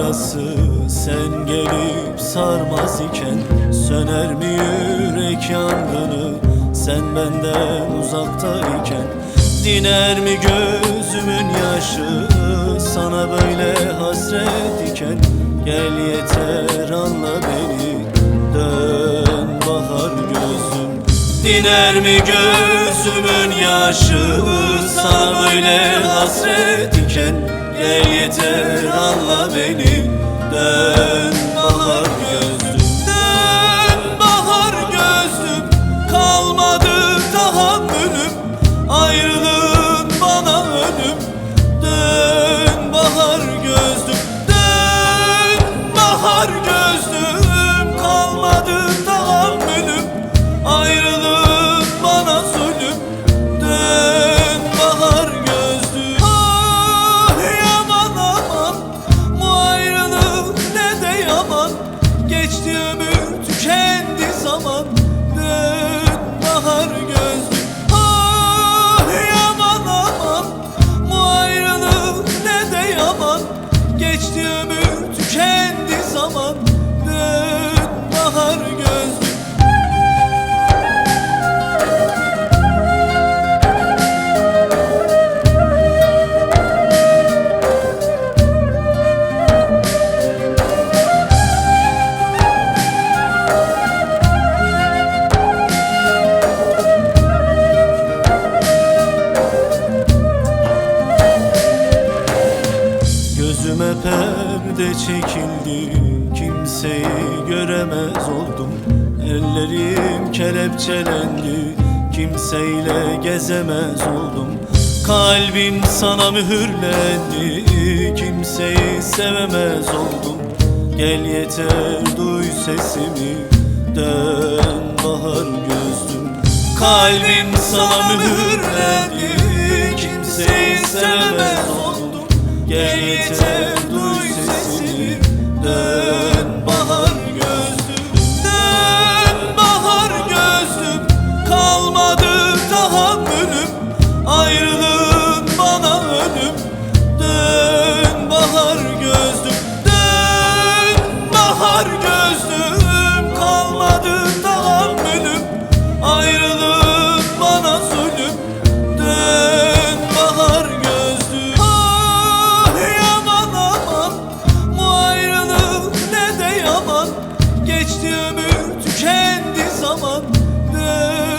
yarası? Sen gelip sarmaz iken Söner mi yürek yangını? Sen benden uzaktayken Diner mi gözümün yaşı? Sana böyle hasret iken Gel yeter anla beni. Dön bahar gözüm. Diner mi gözümün yaşı? Sana böyle hasret iken Gel yeter anla beni Dön bahar gözlüm ömür tükendi zaman Dön bahar gözlüm Ah yaman ne de yaman. Geçti ömür tükendi zaman Dön bahar çekildi. Kimseyi göremez oldum. Ellerim kelepçelendi. Kimseyle gezemez oldum. Kalbim sana mühürlendi. Kimseyi sevemez oldum. Gel yeter duy sesimi. Dön bahar gözlüm. Kalbim sana mühürlendi. Kimseyi sevemez oldum. Gel yeter Geçti ömür tükendi zaman. Dön